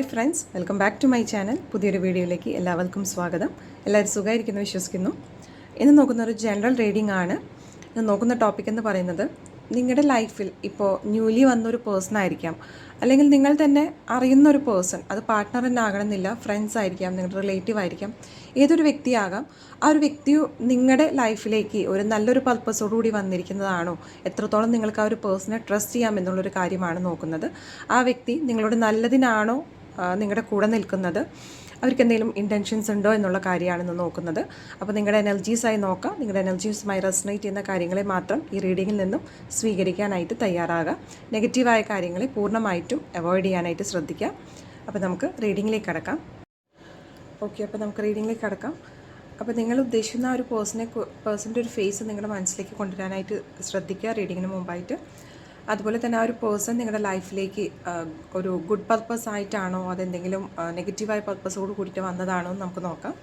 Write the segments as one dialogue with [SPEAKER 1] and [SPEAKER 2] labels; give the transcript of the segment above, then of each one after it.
[SPEAKER 1] Hi friends welcome back to my channel. പുതിയൊരു വീഡിയോയിലേക്ക് എല്ലാവർക്കും സ്വാഗതം. എല്ലാവരും സുഖമായിരിക്കുന്നു വിശ്വസിക്കുന്നു. ഇന്ന് നോക്കുന്ന ഒരു ജനറൽ റീഡിംഗ് ആണ്. ഇന്ന് നോക്കുന്ന ടോപ്പിക് എന്ന് പറയുന്നത് നിങ്ങളുടെ ലൈഫിൽ ഇപ്പോൾ ന്യൂലി വന്നൊരു പേഴ്സൺ ആയിരിക്കാം. അല്ലെങ്കിൽ നിങ്ങൾ തന്നെ അറിയുന്ന ഒരു പേഴ്സൺ അത് പാർട്ട്ണർ തന്നെ ആകണമെന്നില്ല ഫ്രണ്ട്സ് ആയിരിക്കാം നിങ്ങളുടെ റിലേറ്റീവ് ആയിരിക്കാം ഏതൊരു വ്യക്തിയാകാം ആ ഒരു വ്യക്തി നിങ്ങളുടെ ലൈഫിലേക്ക് ഒരു നല്ലൊരു പർപ്പസോടുകൂടി വന്നിരിക്കുന്നതാണോ? എത്രത്തോളം നിങ്ങൾക്ക് ആ ഒരു പേഴ്സണെ ട്രസ്റ്റ് ചെയ്യാം എന്നുള്ളൊരു കാര്യമാണ് നോക്കുന്നത്. ആ വ്യക്തി നിങ്ങളോട് നല്ലതിനാണോ നിങ്ങളുടെ കൂടെ നിൽക്കുന്നത് അവർക്ക് എന്തെങ്കിലും ഇന്റൻഷൻസ് ഉണ്ടോ എന്നുള്ള കാര്യമാണെന്ന് നോക്കുന്നത്. അപ്പോൾ നിങ്ങളുടെ എനർജീസായി നോക്കാം. നിങ്ങളുടെ എനർജീസുമായി റെസനേറ്റ് ചെയ്യുന്ന കാര്യങ്ങളെ മാത്രം ഈ റീഡിങ്ങിൽ നിന്നും സ്വീകരിക്കാനായിട്ട് തയ്യാറാകുക നെഗറ്റീവായ കാര്യങ്ങളെ പൂർണമായിട്ടും അവോയ്ഡ് ചെയ്യാനായിട്ട് ശ്രദ്ധിക്കുക അപ്പോൾ നമുക്ക് റീഡിങ്ങിലേക്ക് കടക്കാം. ഓക്കെ അപ്പോൾ നമുക്ക് റീഡിങ്ങിലേക്ക് കടക്കാം. അപ്പോൾ നിങ്ങൾ ഉദ്ദേശിക്കുന്ന ഒരു പേഴ്സണെ പേഴ്സന്റെ ഒരു ഫേസ് നിങ്ങളുടെ മനസ്സിലേക്ക് കൊണ്ടുവരാനായിട്ട് ശ്രദ്ധിക്കുക റീഡിങ്ങിന് മുമ്പായിട്ട്. അതുപോലെ തന്നെ ആ ഒരു പേഴ്സൺ നിങ്ങളുടെ ലൈഫിലേക്ക് ഒരു ഗുഡ് പർപ്പസ് ആയിട്ടാണോ അതെന്തെങ്കിലും നെഗറ്റീവായ പർപ്പസോട് കൂടിയിട്ട് വന്നതാണോ എന്ന് നമുക്ക് നോക്കാം.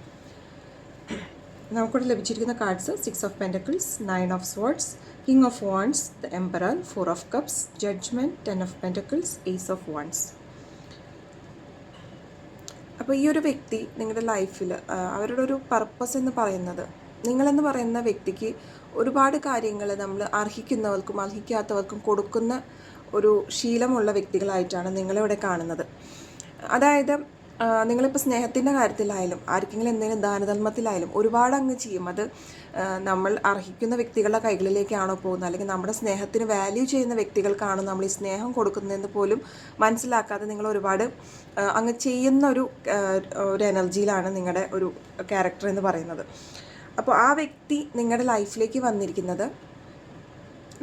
[SPEAKER 1] നമുക്കിവിടെ ലഭിച്ചിരിക്കുന്ന cards six of pentacles nine of swords king of wands the emperor four of cups judgement ten of pentacles ace of wands. അപ്പോൾ ഈ ഒരു വ്യക്തി നിങ്ങളുടെ ലൈഫിൽ അവരുടെ ഒരു പർപ്പസ് എന്ന് പറയുന്നത് നിങ്ങളെന്ന് പറയുന്ന വ്യക്തിക്ക് ഒരുപാട് കാര്യങ്ങൾ നമ്മൾ അർഹിക്കുന്നവർക്കും അർഹിക്കാത്തവർക്കും കൊടുക്കുന്ന ഒരു ശീലമുള്ള വ്യക്തികളായിട്ടാണ് നിങ്ങളിവിടെ കാണുന്നത്. അതായത് നിങ്ങളിപ്പോൾ സ്നേഹത്തിന്റെ കാര്യത്തിലായാലും ആർക്കെങ്കിലും എന്തെങ്കിലും ദാനധർമ്മത്തിലായാലും ഒരുപാട് അങ്ങ് ചെയ്യും. അത് നമ്മൾ അർഹിക്കുന്ന വ്യക്തികളുടെ കൈകളിലേക്കാണോ പോകുന്നത്? അല്ലെങ്കിൽ നമ്മുടെ സ്നേഹത്തിന് വാല്യൂ ചെയ്യുന്ന വ്യക്തികൾക്കാണോ നമ്മൾ ഈ സ്നേഹം കൊടുക്കുന്നതെന്ന് പോലും മനസ്സിലാക്കാതെ നിങ്ങൾ ഒരുപാട് അങ്ങ് ചെയ്യുന്ന ഒരു ഒരു എനർജിയിലാണ് നിങ്ങളുടെ ഒരു ക്യാരക്ടർ എന്ന് പറയുന്നത്. അപ്പോൾ ആ വ്യക്തി നിങ്ങളുടെ ലൈഫിലേക്ക് വന്നിരിക്കുന്നത്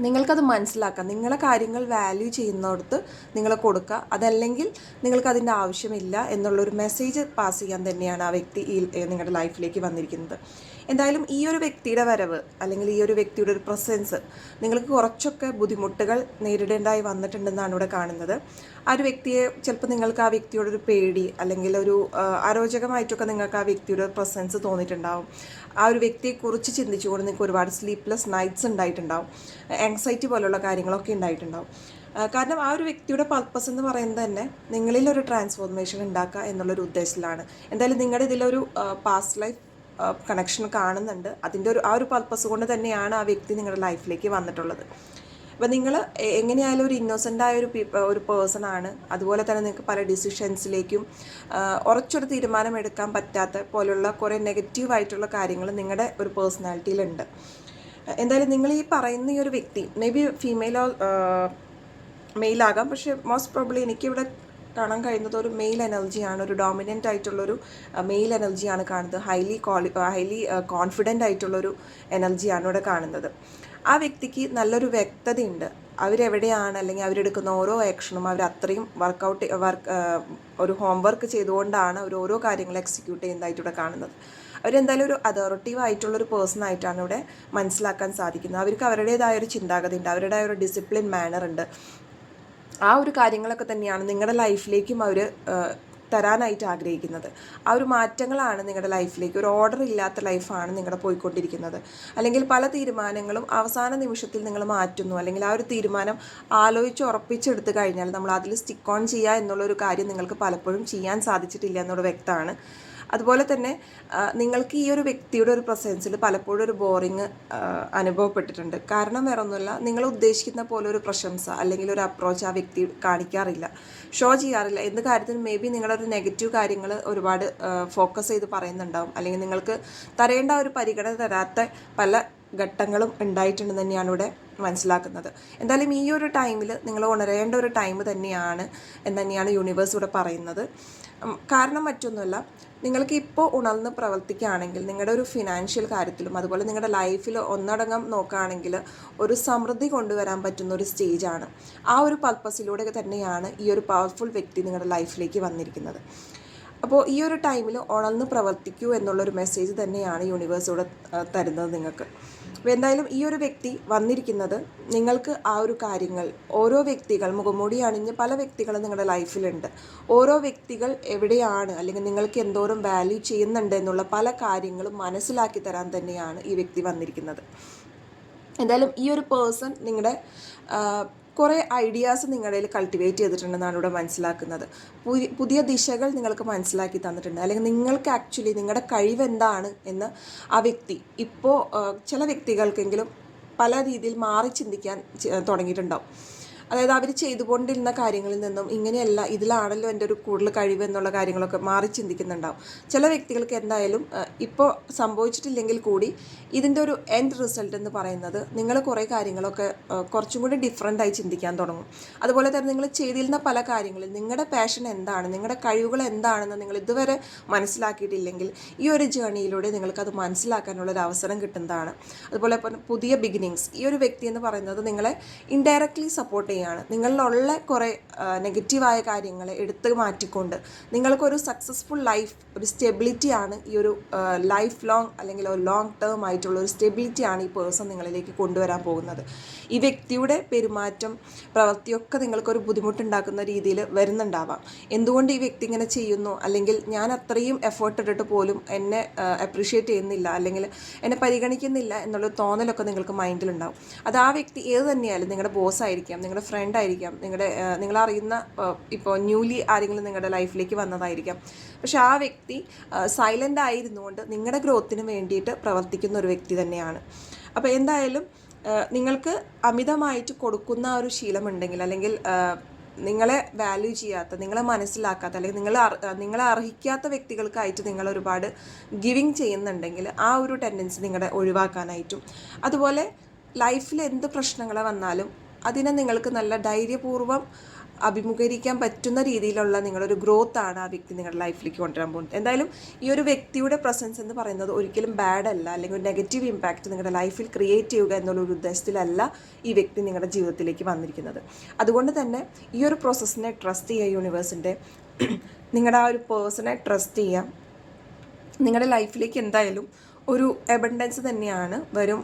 [SPEAKER 1] നിങ്ങൾക്കത് മനസ്സിലാക്കാം. നിങ്ങളെ കാര്യങ്ങൾ വാല്യൂ ചെയ്യുന്നിടത്ത് നിങ്ങൾ കൊടുക്കുക. അതല്ലെങ്കിൽ നിങ്ങൾക്ക് അതിന്റെ ആവശ്യമില്ല എന്നുള്ളൊരു മെസ്സേജ് പാസ് ചെയ്യാൻ തന്നെയാണ് ആ വ്യക്തി ഈ നിങ്ങളുടെ ലൈഫിലേക്ക് വന്നിരിക്കുന്നത്. എന്തായാലും ഈ ഒരു വ്യക്തിയുടെ വരവ് അല്ലെങ്കിൽ ഈ ഒരു വ്യക്തിയുടെ ഒരു പ്രസൻസ് നിങ്ങൾക്ക് കുറച്ചൊക്കെ ബുദ്ധിമുട്ടുകൾ നേരിടേണ്ടതായി വന്നിട്ടുണ്ടെന്നാണ് ഇവിടെ കാണുന്നത്. ആ ഒരു വ്യക്തിയെ ചിലപ്പോൾ നിങ്ങൾക്ക് ആ വ്യക്തിയോടൊരു പേടി അല്ലെങ്കിൽ ഒരു അരോചകമായിട്ടൊക്കെ നിങ്ങൾക്ക് ആ വ്യക്തിയുടെ പ്രസൻസ് തോന്നിയിട്ടുണ്ടാവും. ആ ഒരു വ്യക്തിയെക്കുറിച്ച് ചിന്തിച്ചുകൊണ്ട് നിങ്ങൾക്ക് ഒരുപാട് സ്ലീപ്ലെസ് നൈറ്റ്സ് ഉണ്ടായിട്ടുണ്ടാവും. ആങ്സൈറ്റി പോലുള്ള കാര്യങ്ങളൊക്കെ ഉണ്ടായിട്ടുണ്ടാവും. കാരണം ആ ഒരു വ്യക്തിയുടെ പർപ്പസ് എന്ന് പറയുന്നത് തന്നെ നിങ്ങളിൽ ഒരു ട്രാൻസ്ഫോർമേഷൻ ഉണ്ടാക്കുക എന്നുള്ളൊരു ഉദ്ദേശത്തിലാണ്. എന്തായാലും നിങ്ങളുടെ ഇതിലൊരു പാസ്റ്റ് ലൈഫ് കണക്ഷൻ കാണുന്നുണ്ട്. അതിന്റെ ഒരു ആ ഒരു പർപ്പസ് കൊണ്ട് തന്നെയാണ് ആ വ്യക്തി നിങ്ങളുടെ ലൈഫിലേക്ക് വന്നിട്ടുള്ളത്. അപ്പം നിങ്ങൾ എങ്ങനെയായാലും ഒരു ഇന്നോസന്റ് ആയ ഒരു ഒരു പേഴ്സൺ ആണ്. അതുപോലെ തന്നെ നിങ്ങൾക്ക് പല ഡിസിഷൻസിലേക്കും ഉറച്ചൊരു തീരുമാനം എടുക്കാൻ പറ്റാത്ത പോലുള്ള കുറേ നെഗറ്റീവ് ആയിട്ടുള്ള കാര്യങ്ങൾ നിങ്ങളുടെ ഒരു പേഴ്സണാലിറ്റിയിലുണ്ട് എന്തായാലും നിങ്ങൾ ഈ പറയുന്ന ഈ ഒരു വ്യക്തി മേ ബി ഫീമെയിലോ മെയിലാകാം പക്ഷേ മോസ്റ്റ് പ്രോബ്ലി എനിക്കിവിടെ കാണാൻ കഴിയുന്നത് ഒരു മെയിൽ എനർജിയാണ് ഒരു ഡോമിനന്റ് ആയിട്ടുള്ളൊരു മെയിൽ എനർജിയാണ് കാണുന്നത് ഹൈലി ക്വാളി ഹൈലി കോൺഫിഡന്റ് ആയിട്ടുള്ളൊരു എനർജിയാണ് ഇവിടെ കാണുന്നത്. ആ വ്യക്തിക്ക് നല്ലൊരു വ്യക്തതയുണ്ട്. അവരെവിടെയാണ് അല്ലെങ്കിൽ അവരെടുക്കുന്ന ഓരോ ആക്ഷനും അവർ അത്രയും വർക്കൗട്ട് വർക്ക് ഒരു ഹോംവർക്ക് ചെയ്തുകൊണ്ടാണ് അവർ ഓരോ കാര്യങ്ങൾ എക്സിക്യൂട്ട് ചെയ്യുന്നതായിട്ട് കാണുന്നത്. അവരെന്തായാലും ഒരു അതോറിറ്റീവ് ആയിട്ടുള്ള ഒരു പേഴ്സൺ ആയിട്ടാണ് ഇവിടെ മനസ്സിലാക്കാൻ സാധിക്കുന്നത്. അവർക്ക് അവരുടേതായ ഒരു ചിന്താഗതി ഉണ്ട് അവരുടേതായ ഒരു ഡിസിപ്ലിൻ മാനർ ഉണ്ട്. ആ ഒരു കാര്യങ്ങളൊക്കെ തന്നെയാണ് നിങ്ങളുടെ ലൈഫിലേക്കും അവർ തരാനായിട്ട് ആഗ്രഹിക്കുന്നത്. ആ ഒരു മാറ്റങ്ങളാണ് നിങ്ങളുടെ ലൈഫിലേക്ക് ഒരു ഓർഡർ ഇല്ലാത്ത ലൈഫാണ് നിങ്ങളുടെ പോയിക്കൊണ്ടിരിക്കുന്നത്. അല്ലെങ്കിൽ പല തീരുമാനങ്ങളും അവസാന നിമിഷത്തിൽ നിങ്ങൾ മാറ്റുന്നു. അല്ലെങ്കിൽ ആ ഒരു തീരുമാനം ആലോചിച്ച് ഉറപ്പിച്ചെടുത്ത് കഴിഞ്ഞാൽ നമ്മൾ അതിൽ സ്റ്റിക്ക് ഓൺ ചെയ്യുക എന്നുള്ളൊരു കാര്യം നിങ്ങൾക്ക് പലപ്പോഴും ചെയ്യാൻ സാധിച്ചിട്ടില്ല എന്നുള്ള വ്യക്തമാണ്. അതുപോലെ തന്നെ നിങ്ങൾക്ക് ഈ ഒരു വ്യക്തിയുടെ ഒരു പ്രസൻസിൽ പലപ്പോഴും ഒരു ബോറിങ് അനുഭവപ്പെട്ടിട്ടുണ്ട്. കാരണം വേറെ ഒന്നുമില്ല നിങ്ങൾ ഉദ്ദേശിക്കുന്ന പോലെ ഒരു പ്രശംസ അല്ലെങ്കിൽ ഒരു അപ്രോച്ച് ആ വ്യക്തി കാണിക്കാറില്ല. ഷോ ചെയ്യാറില്ല. എന്ത് കാര്യത്തിനും മേ ബി നിങ്ങളുടെ ഒരു നെഗറ്റീവ് കാര്യങ്ങൾ ഒരുപാട് ഫോക്കസ് ചെയ്ത് പറയുന്നുണ്ടാവും. അല്ലെങ്കിൽ നിങ്ങൾക്ക് തരേണ്ട ഒരു പരിഗണന തരാത്ത പല ഘട്ടങ്ങളും ഉണ്ടായിട്ടുണ്ടെന്ന് തന്നെയാണ് ഇവിടെ മനസ്സിലാക്കുന്നത്. എന്തായാലും ഈ ഒരു ടൈമിൽ നിങ്ങൾ ഉണരേണ്ട ഒരു ടൈം തന്നെയാണ് എന്ന് തന്നെയാണ് യൂണിവേഴ്സ് ഇവിടെ പറയുന്നത്. കാരണം മറ്റൊന്നുമല്ല നിങ്ങൾക്ക് ഇപ്പോൾ ഉണർന്ന് പ്രവർത്തിക്കുകയാണെങ്കിൽ നിങ്ങളുടെ ഒരു ഫിനാൻഷ്യൽ കാര്യത്തിലും അതുപോലെ നിങ്ങളുടെ ലൈഫിൽ ഒന്നടങ്കം നോക്കുകയാണെങ്കിൽ ഒരു സമൃദ്ധി കൊണ്ടുവരാൻ പറ്റുന്ന ഒരു സ്റ്റേജാണ്. ആ ഒരു പർപ്പസിലൂടെ തന്നെയാണ് ഈ ഒരു പവർഫുൾ വ്യക്തി നിങ്ങളുടെ ലൈഫിലേക്ക് വന്നിരിക്കുന്നത്. അപ്പോൾ ഈ ഒരു ടൈമിൽ ഉണർന്ന് പ്രവർത്തിക്കൂ എന്നുള്ളൊരു മെസ്സേജ് തന്നെയാണ് യൂണിവേഴ്സ് ഇവിടെ തരുന്നത് നിങ്ങൾക്ക്. എന്തായാലും ഈ ഒരു വ്യക്തി വന്നിരിക്കുന്നത് നിങ്ങൾക്ക് ആ ഒരു കാര്യങ്ങൾ ഓരോ വ്യക്തികൾ മുഖംമൂടി അണിഞ്ഞ് പല വ്യക്തികളും നിങ്ങളുടെ ലൈഫിലുണ്ട്. ഓരോ വ്യക്തികൾ എവിടെയാണ് അല്ലെങ്കിൽ നിങ്ങൾക്ക് എന്തോരം വാല്യൂ ചെയ്യുന്നുണ്ട് എന്നുള്ള പല കാര്യങ്ങളും മനസ്സിലാക്കി തരാൻ തന്നെയാണ് ഈ വ്യക്തി വന്നിരിക്കുന്നത്. എന്തായാലും ഈ ഒരു പേഴ്സൺ നിങ്ങളുടെ കുറേ ഐഡിയാസ് നിങ്ങളിൽ കൾട്ടിവേറ്റ് ചെയ്തിട്ടുണ്ടെന്നാണ് ഇവിടെ മനസ്സിലാക്കുന്നത്. പുതിയ ദിശകൾ നിങ്ങൾക്ക് മനസ്സിലാക്കി തന്നിട്ടുണ്ട്. അല്ലെങ്കിൽ നിങ്ങൾക്ക് ആക്ച്വലി നിങ്ങളുടെ കഴിവ് എന്താണ് എന്ന് ആ വ്യക്തി ഇപ്പോൾ ചില വ്യക്തികൾക്കെങ്കിലും പല രീതിയിൽ മാറി ചിന്തിക്കാൻ തുടങ്ങിയിട്ടുണ്ടാവും. അതായത് അവർ ചെയ്തുകൊണ്ടിരുന്ന കാര്യങ്ങളിൽ നിന്നും ഇങ്ങനെയല്ല ഇതിലാണല്ലോ എന്റെ ഒരു കൂടുതൽ കഴിവ് എന്നുള്ള കാര്യങ്ങളൊക്കെ മാറി ചിന്തിക്കുന്നുണ്ടാവും. ചില വ്യക്തികൾക്ക് എന്തായാലും ഇപ്പോൾ സംഭവിച്ചിട്ടില്ലെങ്കിൽ കൂടി ഇതിന്റെ ഒരു എൻഡ് റിസൾട്ട് എന്ന് പറയുന്നത് നിങ്ങൾ കുറേ കാര്യങ്ങളൊക്കെ കുറച്ചും കൂടി ഡിഫറെന്റ് ആയി ചിന്തിക്കാൻ തുടങ്ങും. അതുപോലെ തന്നെ നിങ്ങൾ ചെയ്തിരുന്ന പല കാര്യങ്ങളിൽ നിങ്ങളുടെ പാഷൻ എന്താണ് നിങ്ങളുടെ കഴിവുകൾ എന്താണെന്ന് നിങ്ങൾ ഇതുവരെ മനസ്സിലാക്കിയിട്ടില്ലെങ്കിൽ ഈ ഒരു ജേണിയിലൂടെ നിങ്ങൾക്കത് മനസ്സിലാക്കാനുള്ള ഒരു അവസരം കിട്ടുന്നതാണ്. അതുപോലെ പുതിയ ബിഗിനിങ്സ് ഈ ഒരു വ്യക്തി എന്ന് പറയുന്നത് നിങ്ങളെ ഇൻഡയറക്ട്ലി സപ്പോർട്ട് ചെയ്യുകയാണ് നിങ്ങളിലുള്ള കുറേ നെഗറ്റീവായ കാര്യങ്ങളെ എടുത്ത് മാറ്റിക്കൊണ്ട് നിങ്ങൾക്കൊരു സക്സസ്ഫുൾ ലൈഫ് ഒരു സ്റ്റെബിലിറ്റി ആണ് ഈ ഒരു ലൈഫ് ലോങ് അല്ലെങ്കിൽ ഒരു ലോങ് ടേം ആയിട്ടുള്ള ഒരു സ്റ്റെബിലിറ്റി ആണ് ഈ പേഴ്സൺ നിങ്ങളിലേക്ക് കൊണ്ടുവരാൻ പോകുന്നത്. ഈ വ്യക്തിയുടെ പെരുമാറ്റം പ്രവൃത്തിയൊക്കെ നിങ്ങൾക്കൊരു ബുദ്ധിമുട്ടുണ്ടാക്കുന്ന രീതിയിൽ വരുന്നുണ്ടാവാം. എന്തുകൊണ്ട് ഈ വ്യക്തി ഇങ്ങനെ ചെയ്യുന്നു? അല്ലെങ്കിൽ ഞാൻ അത്രയും എഫേർട്ട് ഇട്ടിട്ട് പോലും എന്നെ അപ്രീഷിയേറ്റ് ചെയ്യുന്നില്ല അല്ലെങ്കിൽ എന്നെ പരിഗണിക്കുന്നില്ല എന്നുള്ള തോന്നലൊക്കെ നിങ്ങൾക്ക് മൈൻഡിലുണ്ടാവും അത് ആ വ്യക്തി ഏത് തന്നെയായാലും നിങ്ങളുടെ ബോസ് ആയിരിക്കാം നിങ്ങളുടെ ഫ്രണ്ട് ആയിരിക്കാം. നിങ്ങളുടെ നിങ്ങളറിയുന്ന ഇപ്പോൾ ന്യൂലി ആരെങ്കിലും നിങ്ങളുടെ ലൈഫിലേക്ക് വന്നതായിരിക്കാം. പക്ഷെ ആ വ്യക്തി സൈലന്റ് ആയിരുന്നുകൊണ്ട് നിങ്ങളുടെ ഗ്രോത്തിന് വേണ്ടിയിട്ട് പ്രവർത്തിക്കുന്ന ഒരു വ്യക്തി തന്നെയാണ്. അപ്പോൾ എന്തായാലും നിങ്ങൾക്ക് അമിതമായിട്ട് കൊടുക്കുന്ന ഒരു ശീലമുണ്ടെങ്കിൽ അല്ലെങ്കിൽ നിങ്ങളെ വാല്യൂ ചെയ്യാത്ത നിങ്ങളെ മനസ്സിലാക്കാത്ത അല്ലെങ്കിൽ നിങ്ങളെ നിങ്ങളെ അർഹിക്കാത്ത വ്യക്തികൾക്കായിട്ട് നിങ്ങൾ ഒരുപാട് ഗിവിങ് ചെയ്യുന്നുണ്ടെങ്കിൽ ആ ഒരു ടെൻഡൻസി നിങ്ങളുടെ ഒഴിവാക്കാനായിട്ടും. അതുപോലെ ലൈഫിൽ എന്ത് പ്രശ്നങ്ങൾ വന്നാലും അതിനെ നിങ്ങൾക്ക് നല്ല ധൈര്യപൂർവം അഭിമുഖീകരിക്കാൻ പറ്റുന്ന രീതിയിലുള്ള നിങ്ങളൊരു ഗ്രോത്ത് ആണ് ആ വ്യക്തി നിങ്ങളുടെ ലൈഫിലേക്ക് കൊണ്ടുവരാൻ പോകുന്നത്. എന്തായാലും ഈ ഒരു വ്യക്തിയുടെ പ്രസൻസ് എന്ന് പറയുന്നത് ഒരിക്കലും ബാഡ് അല്ല അല്ലെങ്കിൽ ഒരു നെഗറ്റീവ് ഇമ്പാക്റ്റ് നിങ്ങളുടെ ലൈഫിൽ ക്രിയേറ്റ് ചെയ്യുക എന്നുള്ള ഒരു ഉദ്ദേശത്തിലല്ല ഈ വ്യക്തി നിങ്ങളുടെ ജീവിതത്തിലേക്ക് വന്നിരിക്കുന്നത്. അതുകൊണ്ട് തന്നെ ഈ ഒരു പ്രോസസ്സിനെ ട്രസ്റ്റ് ചെയ്യുക യൂണിവേഴ്സിന്റെ നിങ്ങളുടെ ആ ഒരു പേഴ്സണെ ട്രസ്റ്റ് ചെയ്യാം നിങ്ങളുടെ ലൈഫിലേക്ക് എന്തായാലും ഒരു എബൻഡൻസ് തന്നെയാണ് വരും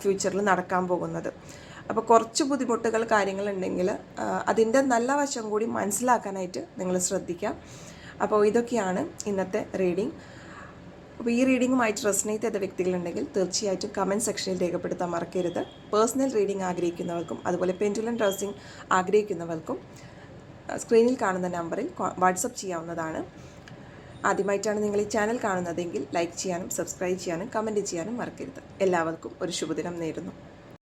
[SPEAKER 1] ഫ്യൂച്ചറിൽ നടക്കാൻ പോകുന്നത്. അപ്പോൾ കുറച്ച് ബുദ്ധിമുട്ടുകൾ കാര്യങ്ങളുണ്ടെങ്കിൽ അതിന്റെ നല്ല വശം കൂടി മനസ്സിലാക്കാനായിട്ട് നിങ്ങൾ ശ്രദ്ധിക്കാം. അപ്പോൾ ഇതൊക്കെയാണ് ഇന്നത്തെ റീഡിംഗ് അപ്പോൾ ഈ റീഡിങ്ങുമായിട്ട് റെസനേറ്റ് ചെയ്ത വ്യക്തികളുണ്ടെങ്കിൽ തീർച്ചയായിട്ടും കമന്റ് സെക്ഷനിൽ രേഖപ്പെടുത്താൻ മറക്കരുത്. പേഴ്സണൽ റീഡിംഗ് ആഗ്രഹിക്കുന്നവർക്കും അതുപോലെ പെൻഡുലൻ ഡ്രസ്സിംഗ് ആഗ്രഹിക്കുന്നവർക്കും സ്ക്രീനിൽ കാണുന്ന നമ്പറിൽ വാട്സപ്പ് ചെയ്യാവുന്നതാണ്. ആദ്യമായിട്ടാണ് നിങ്ങൾ ഈ ചാനൽ കാണുന്നതെങ്കിൽ ലൈക്ക് ചെയ്യാനും സബ്സ്ക്രൈബ് ചെയ്യാനും കമന്റ് ചെയ്യാനും മറക്കരുത്. എല്ലാവർക്കും ഒരു ശുഭദിനം നേരുന്നു.